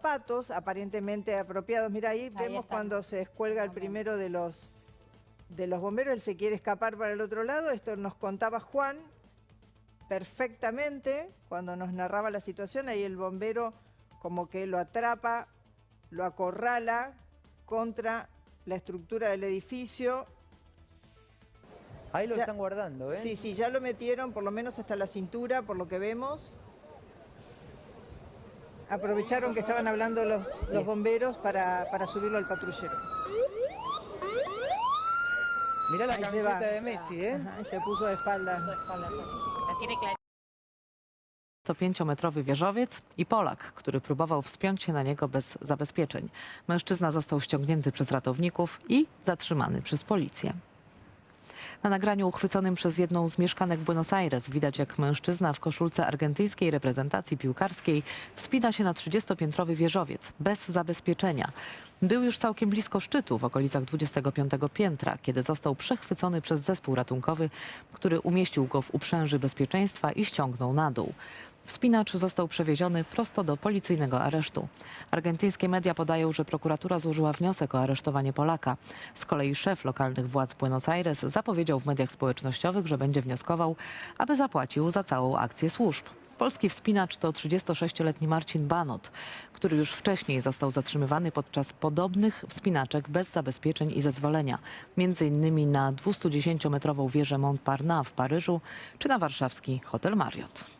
zapatos aparentemente apropiados. Mira, ahí, vemos están. cuando se descuelga el primero de los, de los bomberos, él se quiere escapar para el otro lado. Esto nos contaba Juan perfectamente cuando nos narraba la situación. Ahí el bombero como que lo atrapa, lo acorrala contra la estructura del edificio. Ahí lo Ya- están guardando, ¿eh? Sí, sí, ya lo metieron por lo menos hasta la cintura, por lo que vemos. Aprovecharon que estaban hablando los, los bomberos para, para subirlo al patrullero. Mirá la Ahí se camiseta de Messi, ¿eh? Ajá, y se puso de espaldas. La tiene clara. To pięciometrowy wieżowiec i Polak, który próbował wspiąć się na niego bez zabezpieczeń. Mężczyzna został ściągnięty przez ratowników i zatrzymany przez policję. Na nagraniu uchwyconym przez jedną z mieszkanek Buenos Aires widać, jak mężczyzna w koszulce argentyńskiej reprezentacji piłkarskiej wspina się na 30-piętrowy wieżowiec bez zabezpieczenia. Był już całkiem blisko szczytu, w okolicach 25 piętra, kiedy został przechwycony przez zespół ratunkowy, który umieścił go w uprzęży bezpieczeństwa i ściągnął na dół. Wspinacz został przewieziony prosto do policyjnego aresztu. Argentyńskie media podają, że prokuratura złożyła wniosek o aresztowanie Polaka. Z kolei szef lokalnych władz Buenos Aires zapowiedział w mediach społecznościowych, że będzie wnioskował, aby zapłacił za całą akcję służb. Polski wspinacz to 36-letni Marcin Banot, który już wcześniej został zatrzymywany podczas podobnych wspinaczek bez zabezpieczeń i zezwolenia, między innymi na 210-metrową wieżę Montparnasse w Paryżu czy na warszawski hotel Marriott.